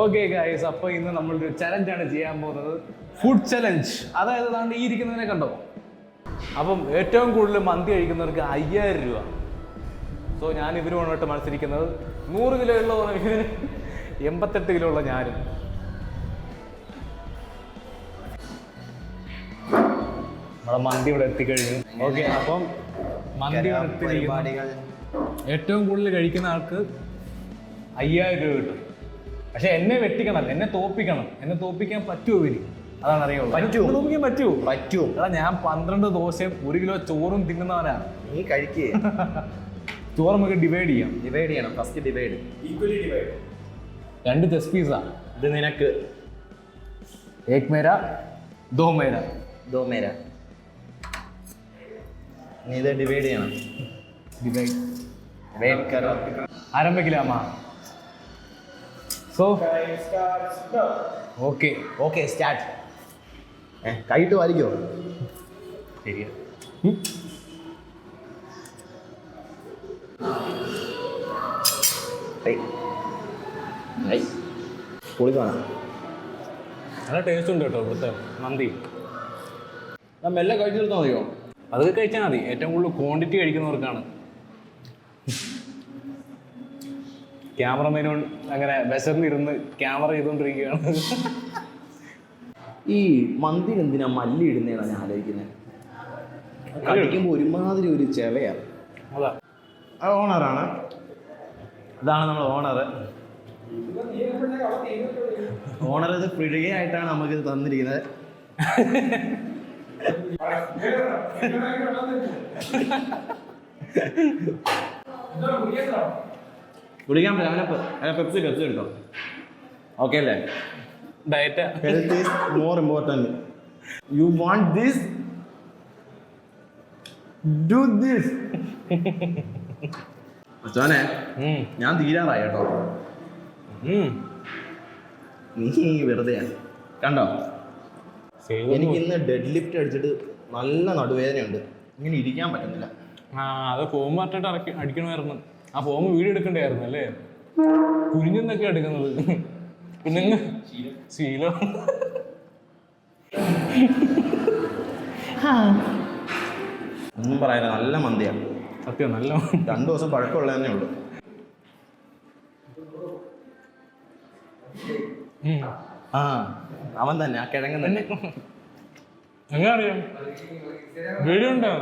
Okay guys അപ്പോൾ ഇന്ന് നമ്മളൊരു ആണ് ചെയ്യാൻ പോകുന്നത്. ഫുഡ് ചലഞ്ച് അതായത് താണ്ട് ഈ ഇരിക്കുന്നതിനെ കണ്ടോ? അപ്പം ഏറ്റവും കൂടുതൽ മന്തി കഴിക്കുന്നവർക്ക് അയ്യായിരം രൂപ. സോ ഞാൻ ഇവരുമായിട്ട് മത്സരിക്കുന്നത്? നൂറ് കിലോ ഉള്ള ഇവന് എൺപത്തെട്ട് കിലോ ഉള്ള ഞാനും. നമ്മുടെ മന്തി ഇവിടെ എത്തിക്കഴിഞ്ഞു. ഓക്കെ അപ്പം മന്തി ഇവിടെ എത്തിയിരിക്കുന്നു. പരിപാടികൾ. ഏറ്റവും കൂടുതൽ കഴിക്കുന്ന ആൾക്ക് അയ്യായിരം രൂപ കിട്ടും. പക്ഷെ എന്നെ വെട്ടിക്കണം എന്നെ തോപ്പിക്കണം എന്നെ തോപ്പിക്കാൻ പറ്റുമോ ഇവർ? അതാണ് അറിയുള്ളൂ പറ്റുമോ? തോപ്പിക്കാൻ പറ്റുമോ പറ്റുമോ അതാ ഞാൻ പന്ത്രണ്ട് ദോശയും ഒരു കിലോ ചോറും തിന്നുന്നവനാണ് നീ കഴിക്കേ. ചോറ് നമുക്ക് ഡിവൈഡ് ചെയ്യാം. ഡിവൈഡ് ചെയ്യണം ഫസ്റ്റ് ഡിവൈഡ് ഈക്വലി ഡിവൈഡ് രണ്ട് ചെസ് പീസാണ് ഇത് നിനക്ക്. ഏക് മേര ദോ മേര ദോ മേര നീ ഇത് ഡിവൈഡ് ചെയ്യണം ഡിവൈഡ് ആരംഭിക്കില്ല അമ്മ. സോ ഓക്കെ ഓക്കെ സ്റ്റാർട്ട് ഏ കൈയിട്ട് വാരിക്കോ? ശരിയാ. നല്ല ടേസ്റ്റ് ഉണ്ട് കേട്ടോ ഇവിടുത്തെ മന്തി. ഞാൻ എല്ലാം കഴിച്ചു തീർത്താൽ മതിയോ? അതൊക്കെ കഴിച്ചാൽ മതി. ഏറ്റവും കൂടുതൽ ക്വാണ്ടിറ്റി കഴിക്കുന്നവർക്കാണ്. ക്യാമറമാനോട് അങ്ങനെ വിശന്നിരുന്ന് ക്യാമറ ചെയ്തുകൊണ്ടിരിക്കുകയാണ് ഈ മന്തിന് എന്തിനാ മല്ലി ഇടുന്നതാണ് ഞാൻ ആലോചിക്കുന്നത് കഴിക്കുമ്പോൾ ഒരുമാതിരി ഒരു ചെവയാണ്. അതാ. അത് ഓണറാണ്. അതാണ് നമ്മൾ ഓണർ ഓണർ ഇത് ഫ്രീ ആയിട്ടാണ് നമുക്ക് ഇത് തന്നിരിക്കുന്നത്. കുടിക്കാൻ പറ്റില്ല അവനെ അവനെ പെപ്സി പെപ്സി എടുത്തോ. ഓക്കെ അല്ലേ? Diet health is more important you want this do this അച്ഛനെ ഞാൻ തീരാറായി കേട്ടോ. നീ വെറുതെയാണ് കണ്ടോ? എനിക്ക് ഇന്ന് ഡെഡ് ലിഫ്റ്റ് അടിച്ചിട്ട് നല്ല നടുവേദനയുണ്ട്. ഇങ്ങനെ ഇരിക്കാൻ പറ്റുന്നില്ല. ആ അത് ഫോം പറഞ്ഞിട്ട് അടിക്കണമായിരുന്നു. ആ ഫോം വീഡിയോ എടുക്കണ്ടായിരുന്നു അല്ലേ? കുനിഞ്ഞെന്നൊക്കെ എടുക്കുന്നത്. പിന്നെ ശീലം. ഒന്നും പറയാനില്ല നല്ല മന്തിയാണ് സത്യം നല്ല രണ്ടു ദിവസം പഴക്കമുള്ള തന്നെ ഉള്ളൂ. ആ അവൻ തന്നെ ആ കിഴങ്ങൻ തന്നെ. എങ്ങനെ അറിയാം? വീഡിയോ ഉണ്ടോ?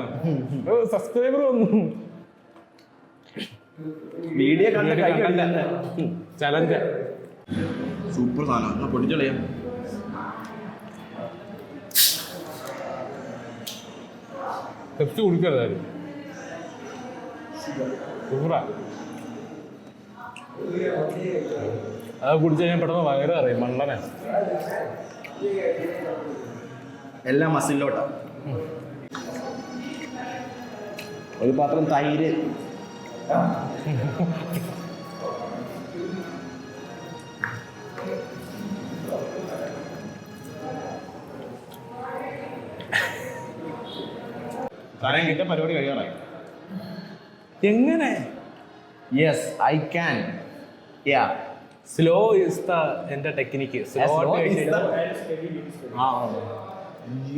സബ്സ്ക്രൈബർ വന്നു. വീഡിയോ കണ്ട് ചലഞ്ച് സൂപ്പർ സാധനം. പൊടിച്ചളിയാ പെപ്സി സൂപ്പറാ അത് കുടിച്ചു കഴിഞ്ഞാൽ പെട്ടെന്ന് വയറ് അറിയും മണ്ണനെ എല്ലാം മസിലോട്ടാ ഒരു പാത്രം തൈര്. കിട്ടിയ പരിപാടി കഴിയാറായി. എങ്ങനെ? Yes I can ya slow is the എന്റെ ടെക്നിക്ക് സ്ലോ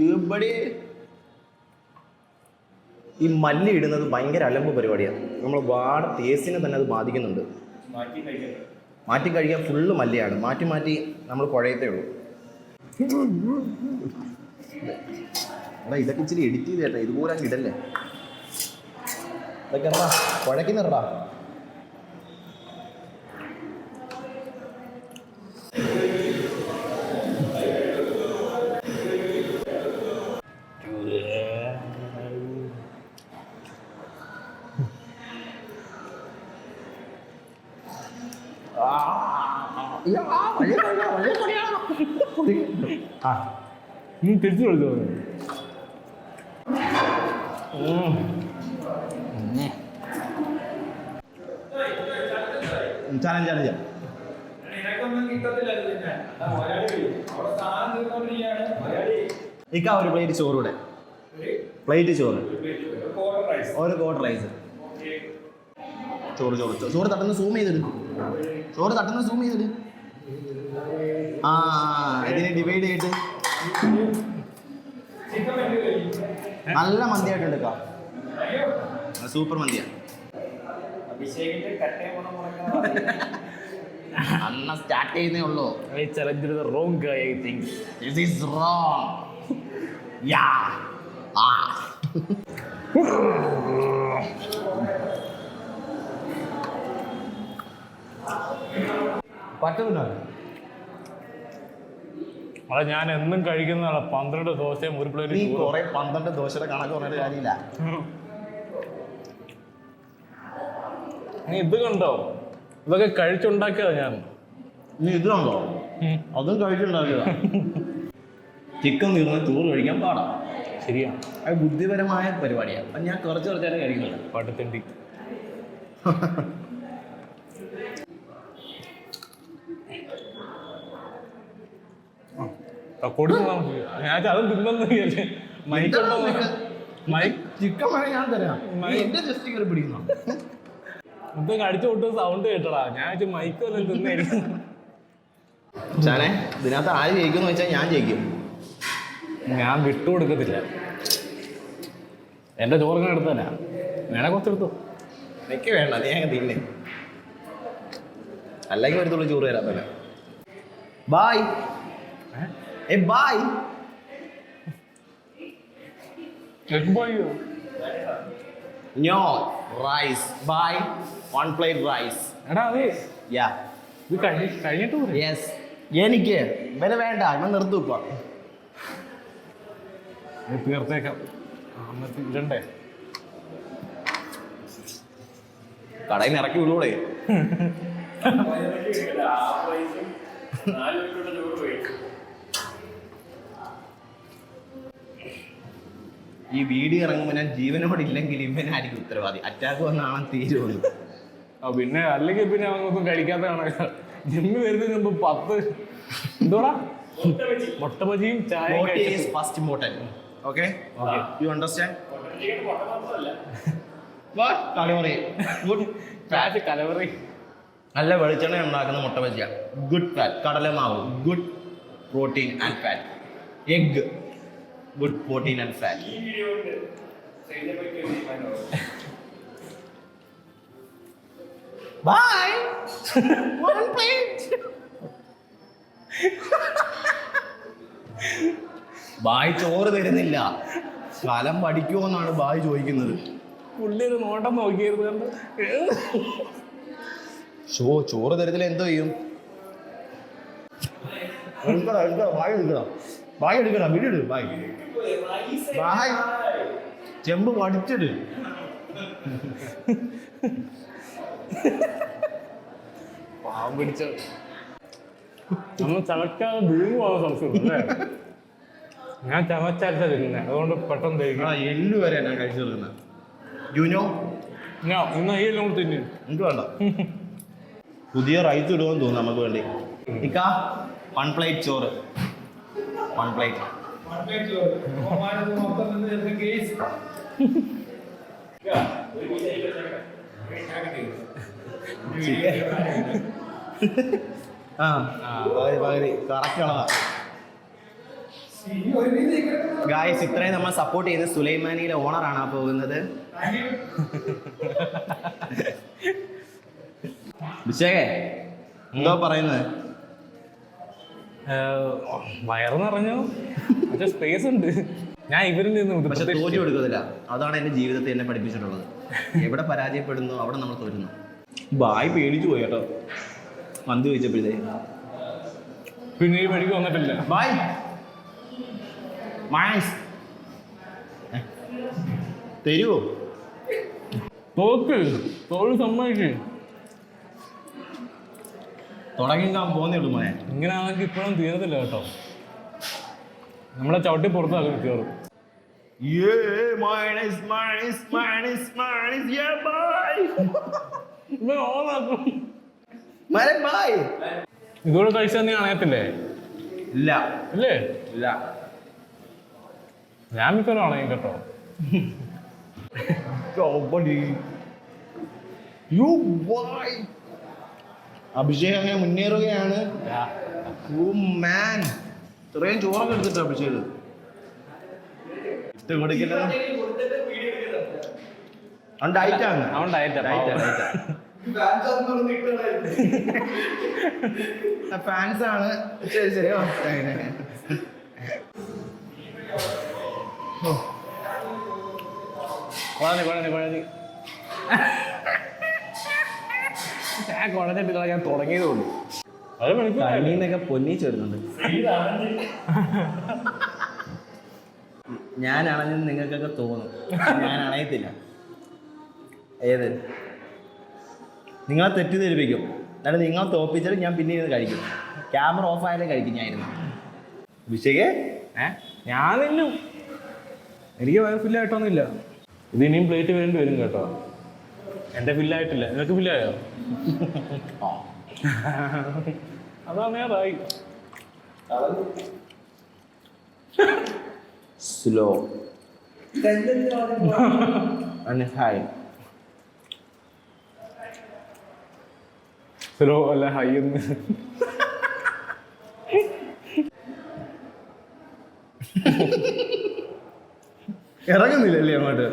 ഇവിടെ ഈ മല്ലി ഇടുന്നത് ഭയങ്കര അലമ്പ് പരിപാടിയാണ് നമ്മൾ വാട തേസിനെ തന്നെ അത് ബാധിക്കുന്നുണ്ട്. മാറ്റി കഴിക്കാൻ. ഫുള്ള് മല്ലിയാണ്. മാറ്റി മാറ്റി നമ്മൾ കുഴയത്തേ ഉള്ളൂ. എടാ ഇതൊക്കെ ഇച്ചിരി എഡിറ്റ് ചെയ്തേട്ടാ. ഇതുപോലെ അങ്ങ് ഇടല്ലേ? ഇതൊക്കെ എന്താ? കുഴക്കുന്നിടാ ആ. 음, തിരിച്ചു വിളിച്ചോ. ചാലഞ്ച് ചാലഞ്ച് ഇക്ക ഒരു പ്ലേറ്റ് ചോറ് കൂടെ പ്ലേറ്റ് ചോറ്. ഒരു ക്വാർട്ടർ റൈസ് ചോറ് ചോറ്. ചോറ് തട്ടുന്ന സൂം ചെയ്തിട്. ചോറ് തട്ടുന്ന സൂം ചെയ്തിട്. ആ ഇതിനെ ഡിവൈഡ് ചെയ്തിട്ട്. നല്ല മന്തിയായിട്ടുണ്ട് കേട്ടോ സൂപ്പർ മന്തിയാ. അന്ന സ്റ്റാർട്ട് ചെയ്യുന്നേ ഉള്ളൂ. I challenge wrong guy I think this is wrong ya ah. പറ്റുന്നില്ല അത് ഞാൻ എന്നും കഴിക്കുന്നതാണ്. പന്ത്രണ്ട് ദോശയും ഒരു പ്ലേറ്റ് കുറെ പന്ത്രണ്ട് ദോശയുടെ കണക്ക് പറഞ്ഞിട്ട് കാര്യമില്ല. നീ ഇത് കണ്ടോ? ഇതൊക്കെ കഴിച്ചുണ്ടാക്കിയതാ ഞാൻ. നീ ഇത് കണ്ടോ? അതും കഴിച്ചുണ്ടാക്കിയതാ. ചിക്കൻ തീർന്ന് ചോറ് കഴിക്കാൻ പാടാ. ശരിയാ. അത് ബുദ്ധിപരമായ പരിപാടിയാണ് അപ്പം ഞാൻ കുറച്ച് കുറച്ചായിട്ട് കഴിക്കുന്നുണ്ട്. പട്ടുത്തണ്ടി കൊടി ഞാൻ അതും തിന്നു മൈക്കുണ്ടോ മൈക്ക് ചിക്കൻ വേണേ ഞാൻ തരാം. നീ എന്റെ ജസ്റ്റ് കയറി പിടിക്കുന്നു? ഇത് കടിച്ചു വിട്ട് സൗണ്ട് കേട്ടടാ. ഞാൻ മൈക്ക് വല്ലതും തിന്നായിരിക്കും. ചാനെ ഇതിനകത്ത് ആര് ജയിക്കും വെച്ചാൽ ഞാൻ ജയിക്കും. ഞാൻ വിട്ടു വിട്ടുകൊടുക്കത്തില്ല എന്റെ ചോറിങ്ങനെ എടുത്തല്ല വേണേ കുറച്ചെടുത്തു എനിക്ക് വേണ്ട നീ അങ്ങനെ തിന്നെ. അല്ലെങ്കിൽ ഒരു തുള്ളി ചോറ് തരാത്തല്ലേ ബായ് ഏ ബായ് ഞോ rice bye one plate rice എടാ അതെ. യാ ഇത് കഴിഞ്ഞ് കഴിഞ്ഞിട്ട് യെസ് എനിക്ക്. ഇവനെ വേണ്ട. ഇവൻ നിർത്തും ഇപ്പൊ. തീർത്തേക്കാം. ആ, ഇടണ്ടേ? കടയിൽ നിന്ന് ഇറക്കി വിടൂടെ ഈ വീഡിയോ ഇറങ്ങുമ്പോൾ ഞാൻ ജീവനോട് ഇല്ലെങ്കിൽ ഇവനായിരിക്കും ഉത്തരവാദി. അറ്റാക്ക് വന്നാണ് തീരുവന്നു. ആ പിന്നെ അല്ലെങ്കിൽ പിന്നെ അവനൊന്നും കഴിക്കാത്ത കണക്കാ. ജിമ്മ് വരുന്നതിന് മുമ്പ് പത്ത് എന്തോടാ? മുട്ട ബജിയും first important okay. You understand കളി ഗുഡ് ഫാറ്റ് കലവറി നല്ല വെളിച്ചെണ്ണ ഉണ്ടാക്കുന്ന മുട്ട ബജിയ ഗുഡ് ഫാറ്റ് കടലമാവ്. Good protein and fat egg good protein and fat One plate bye ചോറ് തരുന്നില്ല. കലം പഠിക്കുമോ എന്നാണ് ബായ് ചോദിക്കുന്നത്. പുള്ളി ഒരു നോട്ടം നോക്കിയിരുന്നു ഷോ ചോറ് തരത്തില്ല എന്തോ ചെയ്യും? എടുക്കടാ എടുക്കടാ ബായ് എടുക്കടാ. ബായ് എടുക്കടാ വീട് ബായ്. ബായ് ചെമ്പ് പഠിച്ചത് പാവം പിടിച്ച നമ്മൾ ചവക്കാതെ വീഴുവാണ് സംശയം അല്ലേ? ഞാൻ ചവച്ചരച്ച തിന്നെ. അതുകൊണ്ട് പെട്ടെന്ന് കഴിക്കും എള്ളു വരെ ഞാൻ കഴിച്ചു തീർക്കുന്നത് ജൂനോ? ഞാൻ ഇന്ന് ഈ എല്ലാം കൂടി തിന്നു. എനിക്ക് വേണ്ട. പുതിയ റൈസ് ഇടുവാൻ തോന്നുന്നു നമുക്ക് വേണ്ടി. ഇക്ക വൺ പ്ലേറ്റ് ചോറ്. One plate. ആ പകുതി പകുതി. കറക്റ്റ് അളവാ ഗായ്സ് ഇത്രയും നമ്മൾ സപ്പോർട്ട് ചെയ്യുന്ന സുലൈമാനിയിലെ ഓണറാണ് ആ പോകുന്നത്. അഭിഷേകേ എന്തോ പറയുന്നത്? വയറ് നിറഞ്ഞു. പക്ഷെ സ്പേസ് ഉണ്ട്. ഞാൻ ഇവരിൽ നിന്ന് പക്ഷെ. തോറ്റു കൊടുക്കത്തില്ല അതാണ് എന്റെ ജീവിതത്തെ എന്നെ പഠിപ്പിച്ചിട്ടുള്ളത്. എവിടെ പരാജയപ്പെടുന്നു അവിടെ നമ്മൾ തോരുന്നു ബായ് പേടിച്ചു പോയി കേട്ടോ. മന്ത് ചോദിച്ചപ്പോഴത്തേ പിന്നെ ഈ വഴിക്ക് വന്നിട്ടില്ല. ബായ്. മാൻസ് തരുവോ തോക്ക് തോൽ സമ്മതിക്ക്. തുടങ്ങിക്കാൻ പോകുന്നേ ഉള്ളൂ മോനെ. ഇങ്ങനെ ആണെങ്കിൽ ഇപ്പോഴും തീർന്നില്ല കേട്ടോ. നമ്മളെ ചവിട്ടി പുറത്താക്കും കയറും. ഇതുകൂടെ കഴിച്ചാൽ നീ അണയത്തില്ലേ ഇല്ല. ഇല്ലേ? ഇല്ല. ഞാൻ മിക്കവാറും അണയും കേട്ടോ. അഭിഷേക് അങ്ങനെ മുന്നേറുകയാണ്. ഓ മാൻ ഇത്രയും ചോറൊക്കെ എടുത്തിട്ടാ അഭിഷേക് ഇട്ട് കൊടുക്കില്ല? അവൻ ഡയറ്റ് ആണ്. അവൻ ഡയറ്റാ ഡയറ്റാ ഡയറ്റാ ഫാൻസ് ആണ്. ശരി ശരി. കുഴഞ്ഞു കുഴഞ്ഞു കുഴഞ്ഞു ഞാൻ കുഴഞ്ഞിട്ട് ഞാൻ തുടങ്ങിയതേ ഉള്ളൂ. കണ്ണീന്നൊക്കെ പൊന്നിച്ചു വരുന്നുണ്ട്. ഞാൻ അണഞ്ഞെന്ന് നിങ്ങൾക്കൊക്കെ തോന്നും. ഞാൻ അണയത്തില്ല. ഏത്? നിങ്ങളെ തെറ്റിദ്ധരിപ്പിക്കും. എന്നിട്ട് നിങ്ങളെ തോപ്പിച്ചിട്ട് ഞാൻ പിന്നെ ഇരുന്ന് കഴിക്കും. ക്യാമറ ഓഫ് ആയാലേ കഴിക്കും ഞാനിരുന്നു. അഭിഷേകേ? ഏ? ഞാൻ നിന്നും. എനിക്ക് ഫില്ലായിട്ടൊന്നുമില്ല ഇത് ഇനിയും പ്ലേറ്റ് വേണ്ടി വരും കേട്ടോ. എന്റെ ഫില്ലായിട്ടില്ല നിനക്ക് ഫില്ലായോ അതാ നേരായി സ്ലോ ഹായ് സ്ലോ അല്ല ഹൈ എന്ന്. ഇറങ്ങുന്നില്ലല്ലേ അങ്ങോട്ട്?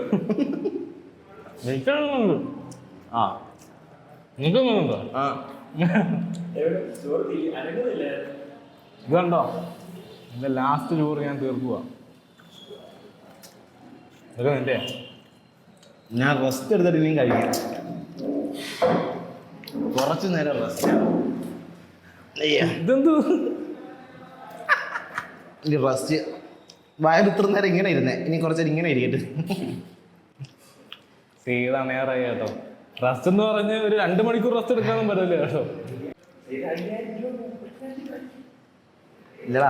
എനിക്കുണ്ട് ആ. നിനക്കൊന്നുണ്ടോ ആ. ഇതുണ്ടോ? എന്റെ ലാസ്റ്റ് ചോറ് ഞാൻ തീർക്കുക ഇതൊക്കെ നിന്റെ? ഞാൻ റെസ്റ്റ് എടുത്തിട്ട് ഇനിയും കഴിക്കാം. കുറച്ചു നേരം റെസ്റ്റ് ഇതെന്ത്? റെസ്റ്റ് വയറ് ഇത്ര നേരം ഇങ്ങനെ ഇരുന്നേ. ഇനി കുറച്ചേരം ഇങ്ങനെ ഇരിക്കട്ടെ. സീതാണ് നേരായി കേട്ടോ. റെസ്റ്റ് എന്ന് പറഞ്ഞ് ഒരു രണ്ട് മണിക്കൂർ റെസ്റ്റ് എടുക്കാനും പറ്റില്ല കേട്ടോ. ഇല്ലടാ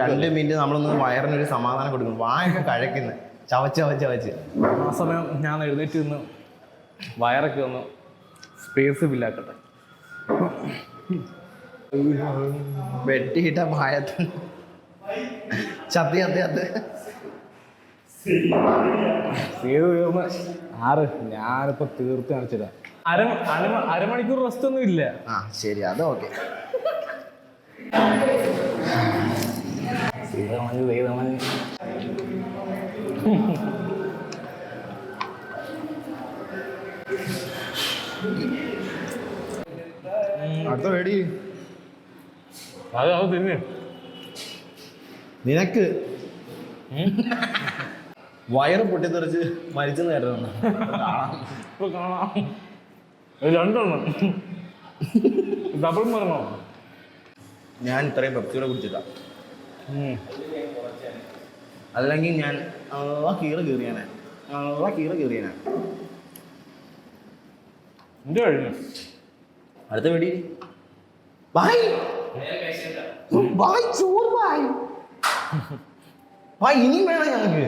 രണ്ട് മിനിറ്റ് നമ്മളൊന്ന് വയറിനൊരു സമാധാനം കൊടുക്കും വായൊക്കെ കഴക്കുന്നു ചവച്ച് ചവച്ച് ചവച്ച്. ആ സമയം ഞാൻ എഴുന്നേറ്റ് നിന്ന് വയറൊക്കെ ഒന്ന് സ്പേസ് ഫില്ലാക്കട്ടെ വെട്ടിയിട്ട ഭയത്ത് ചത്തി ചത്തി ചത്ത്. സീത തീർന്ന്. ആറ്. ഞാനിപ്പോ തീർത്ത് കാണിച്ചില്ല അര അര- അരമണിക്കൂർ റെസ്റ്റ് ഒന്നും ഇല്ല. ആ ശരി അത് ഓക്കെ. അടുത്ത അത് അത് തിന്നെ. നിനക്ക് വയറ് പൊട്ടിത്തെറിച്ച് മരിച്ചെന്ന് കരുതണം ഇപ്പൊ കാണാം. രണ്ടെണ്ണം. ഡബിൾ മരണോ. ഞാൻ ഇത്രയും പെപ്സിയുടെ കുടിച്ചില്ല അല്ലെങ്കിൽ ഞാൻ ആ കീറ കീറിയാനെ ആ കീറ കീറിയാനെ എന്റെ കഴിഞ്ഞു? അടുത്ത വെടി ബായ്. ബായ് ചോറ് ബായ്. ബായ് ഇനിയും വേണം ഞങ്ങൾക്ക്.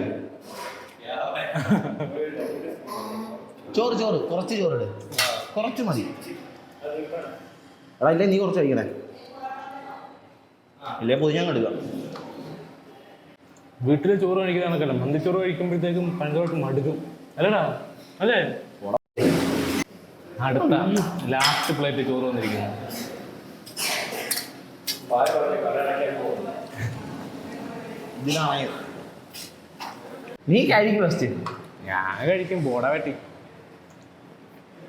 ചോറ് ചോറ് കുറച്ച് ചോറിട് കുറച്ച് മതി. എടാ ഇല്ലേ നീ കുറച്ച് കഴിക്കണേ. ഇല്ലേ പൊതു ഞാൻ കണ്ടുക വീട്ടിൽ ചോറ് കഴിക്കുന്ന കണക്കല്ല മന്തിച്ചോറ് കഴിക്കുമ്പോഴത്തേക്കും ഭയങ്കരമായിട്ട് മടുക്കും. അല്ലടാ? അല്ലേ? അടുത്ത ലാസ്റ്റ് പ്ലേറ്റ് ചോറ് വന്നിരിക്കുന്നു. നീ കഴിക്കും ഫസ്റ്റ് ഞാൻ കഴിക്കും ബോഡ വെട്ടി.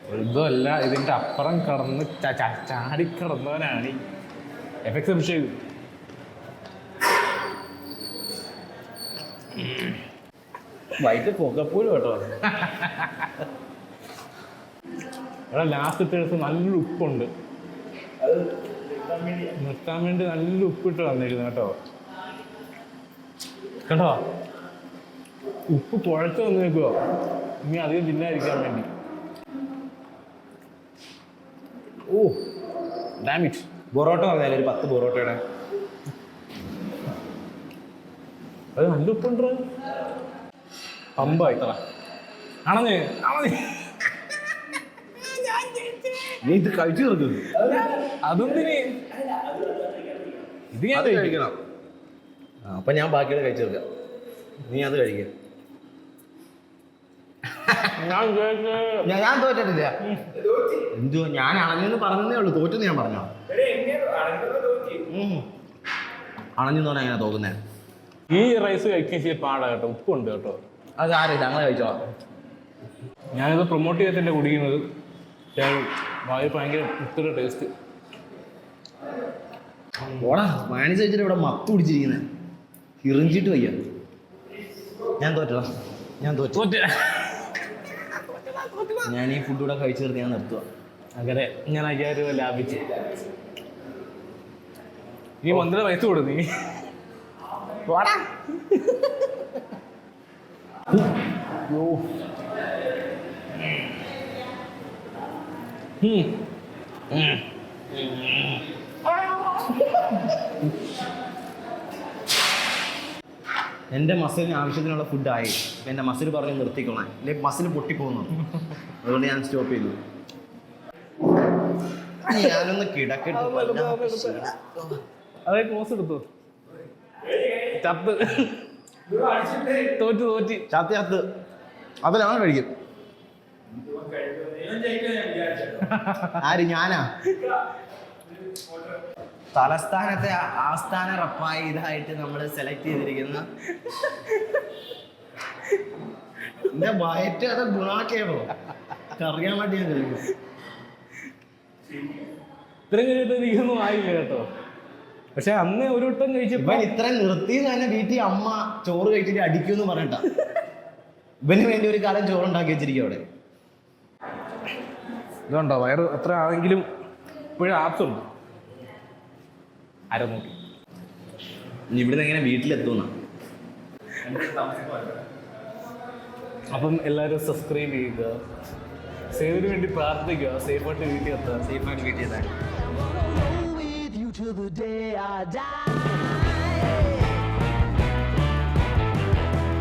ഇതല്ല ഇതിന്റെ അപ്പുറം കടന്ന് ച- ച- ചാടി കിടന്നവനാണ്. അഭിഷേക് വൈകിട്ട് പൊക്കപ്പൂലും കേട്ടോ. ഇവിടെ ലാസ്റ്റ് ദിവസം നല്ലൊരു ഉപ്പുണ്ട്. നിർത്താൻ വേണ്ടി നല്ല ഉപ്പിട്ട് വന്നിരുന്നു കേട്ടോ. കേട്ടോ ഉപ്പ് കുഴച്ച് വന്നേക്കുവോ. ഇനി അധികം തിന്നായിരിക്കാൻ വേണ്ടി. ഓ ഡാമിറ്റ് പൊറോട്ട പറഞ്ഞാൽ ഒരു പത്ത് പൊറോട്ടയുടെ അത് നല്ല ഉപ്പുണ്ട് പമ്പായി ആണെന്നേ ആണെന്നേ നീ ഇത് കഴിച്ചു തീർക്കും. അതൊന്നിന് ഇത് ഞാൻ കഴിക്കും. കഴിക്കണം. അപ്പൊ ഞാൻ ബാക്കിയുടെ കഴിച്ചു തീർക്കാം. നീ അത് കഴിക്കുക ഞാൻ ഞാൻ ഞാൻ തോറ്റിട്ടില്ല എന്തോ ഞാൻ അണഞ്ഞെന്ന് പറഞ്ഞതേ ഉള്ളൂ. തോറ്റെന്ന് ഞാൻ പറഞ്ഞോ? അണഞ്ഞു പറഞ്ഞാൽ അങ്ങനെ തോന്നുന്നേ ഈ റൈസ് കഴിക്കാൻ ഇച്ചിരി പാടാ കേട്ടോ. ഉപ്പുണ്ട് കേട്ടോ. അത് ആരില്ല അങ്ങനെ കഴിച്ചോ? ഞാനിത് പ്രൊമോട്ട് ചെയ്തിട്ട് കുടിക്കുന്നത്. വായു ഭയങ്കര ഇത്ര ടേസ്റ്റ് ഓടാ മാനേജ് വെച്ചിട്ട് ഇവിടെ മത്ത് പിടിച്ചിരിക്കുന്നത് ഇറിഞ്ചിട്ട് വയ്യ. ഞാൻ തോറ്റോ ഞാൻ തോറ്റു. ഞാൻ ഈ ഫുഡ് കൂടെ കഴിച്ചു തീർത്ത് ഞാൻ നിർത്തുക അങ്ങനെ ഞാൻ അയ്യായിരം രൂപ ലാഭിച്ചു. നീ മന്ദിര വയസ്സ് കൊടു നീ. Hmm. ഉം. എന്റെ മസിലിന് ആവശ്യത്തിനുള്ള ഫുഡ് ആയി. എന്റെ എന്റെ മസിൽ പറഞ്ഞ് നിർത്തിക്കോളാൻ അല്ലെങ്കിൽ മസിൽ പൊട്ടിപ്പോകുന്നു അതുകൊണ്ട് ഞാൻ സ്റ്റോപ്പ് ചെയ്തു. ഞാനൊന്ന് കിടക്കട്ടെ. അതെ ക്ലോസ് എടുത്തു? ചത്ത്. തോറ്റ് തോറ്റ്. ചത്ത് ചത്ത്. അതിലാണ് കഴിക്കും. ആര് ഞാനാ? തലസ്ഥാനത്തെ ആസ്ഥാന റപ്പായി ഇതായിട്ട് നമ്മൾ സെലക്ട് ചെയ്തിരിക്കുന്ന എന്റെ വയറ്റ് അത് ഗുണാക്കിയാണോ അറിയാൻ വേണ്ടി ഞാൻ ഇത്രയും കഴിഞ്ഞിട്ട് എനിക്കൊന്നും ആയില്ല കേട്ടോ? പക്ഷെ അന്ന് ഒരു വട്ടം കഴിച്ചപ്പോ ഇവൻ ഇത്രയും നിർത്തി തന്നെ വീട്ടിൽ അമ്മ ചോറ് കഴിച്ചിട്ട് അടിക്കുമെന്ന് പറഞ്ഞിട്ട. ഇവന് വേണ്ടി ഒരു കാലം ചോറ് ഉണ്ടാക്കി വെച്ചിരിക്കും അവിടെ. ഇതുണ്ടോ? വയറ് എത്ര ആണെങ്കിലും ഇപ്പോഴും ആപ്സ് ഉണ്ട് അര നോക്കി ഇനി ഇവിടുന്ന് എങ്ങനെ വീട്ടിലെത്തുന്ന? അപ്പം എല്ലാവരും സബ്സ്ക്രൈബ് ചെയ്യുക. സേവിന് വേണ്ടി പ്രാർത്ഥിക്കുക. സേഫായിട്ട് വീട്ടിൽ എത്താൻ. സേഫായിട്ട് വീട്ടിൽ എത്താൻ.